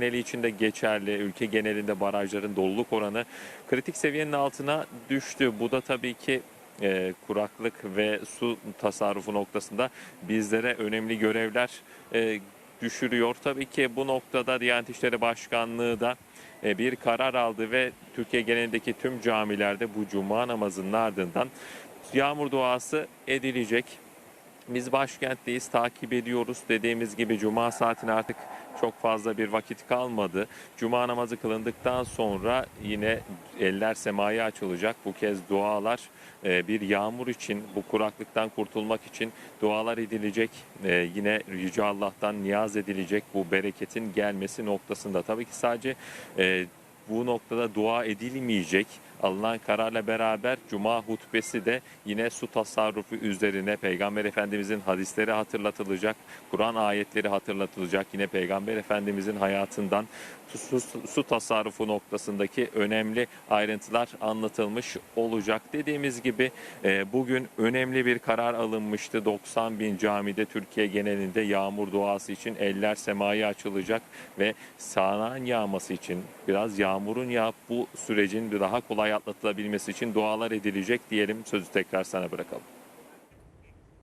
geneli için de geçerli. Ülke genelinde barajların doluluk oranı kritik seviyenin altına düştü. Bu da tabii ki e, kuraklık ve su tasarrufu noktasında bizlere önemli görevler e, düşürüyor. Tabii ki bu noktada Diyanet İşleri Başkanlığı da e, bir karar aldı ve Türkiye genelindeki tüm camilerde bu cuma namazının ardından yağmur duası edilecek. Biz başkentteyiz, takip ediyoruz. Dediğimiz gibi cuma saatine artık çok fazla bir vakit kalmadı. Cuma namazı kılındıktan sonra yine eller semaya açılacak. Bu kez dualar e, bir yağmur için, bu kuraklıktan kurtulmak için dualar edilecek. E, Yine Yüce Allah'tan niyaz edilecek bu bereketin gelmesi noktasında. Tabii ki sadece e, bu noktada dua edilmeyecek. Alınan kararla beraber Cuma hutbesi de yine su tasarrufu üzerine Peygamber Efendimizin hadisleri hatırlatılacak, Kur'an ayetleri hatırlatılacak. Yine Peygamber Efendimizin hayatından su, su, su tasarrufu noktasındaki önemli ayrıntılar anlatılmış olacak. Dediğimiz gibi e, bugün önemli bir karar alınmıştı. 90 bin camide Türkiye genelinde yağmur duası için eller semaya açılacak ve sağanan yağması için biraz yağmurun yağıp bu sürecin daha kolay atlatılabilmesi için dualar edilecek diyelim. Sözü tekrar sana bırakalım.